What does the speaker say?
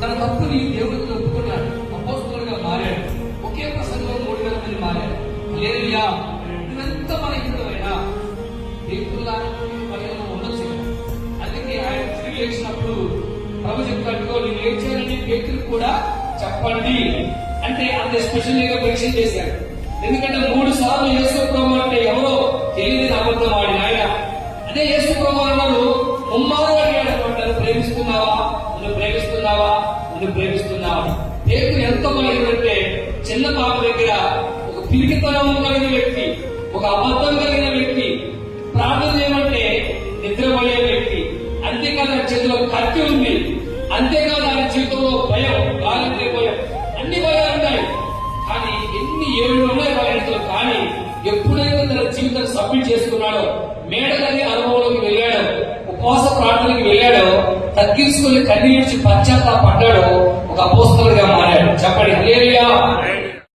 తన తప్పుని దేవుడితో ఒప్పుకున్నాడు అపోస్తులుగా మారాడు. ఒకే ప్రసంగంలో మూడు వేల మంది మారాడు లేదుయా నువ్వెంత బలహీనమైనా దేవుళ్ళ బలహీన ఉండొచ్చు అందుకే ఆయన తిరిగి లేచినప్పుడు ప్రభు చెప్తాడుకో నేను లేచానని వ్యక్తులు కూడా చెప్పండి. అంటే అంత స్పెషల్గా పరీక్ష చేశాడు. ఎందుకంటే మూడు సార్లు యేసు ప్రభు అంటే ఎవరో తెలియదు అబద్ధం వాడి ఆయన. అదే యేసు ప్రభు అన్నాడు ముమ్మారు నేను ప్రేమిస్తున్నాను ప్రేమిస్తున్నావా ఎంత బలహీనంటే చిన్న పాప దగ్గర ఒక పిరికితనం కలిగిన వ్యక్తి ఒక అబద్ధం కలిగిన వ్యక్తి ప్రార్థన చేయమంటే నిద్రపోయే వ్యక్తి. అంతేకాదు ఆయన చేతిలో కత్తి ఉంది. అంతేకాదు ఆయన జీవితంలో భయం గాలి భయం. అన్ని భయాలు ఉన్నాయి. కానీ ఎన్ని ఏళ్ళు ఉన్నాయి భయంతో కానీ ఎప్పుడైతే తన జీవితం సబ్మిట్ చేసుకున్నాడో మేడలని అనుభవంలోకి వెళ్ళాడో ఉపవాస ప్రార్థనకి వెళ్ళాడో తగ్గించుకుని కన్నీడ్చి పశ్చాత్తాపడ్డాడు ఒక అపోస్తలుగా మారాడు. చెప్పండి.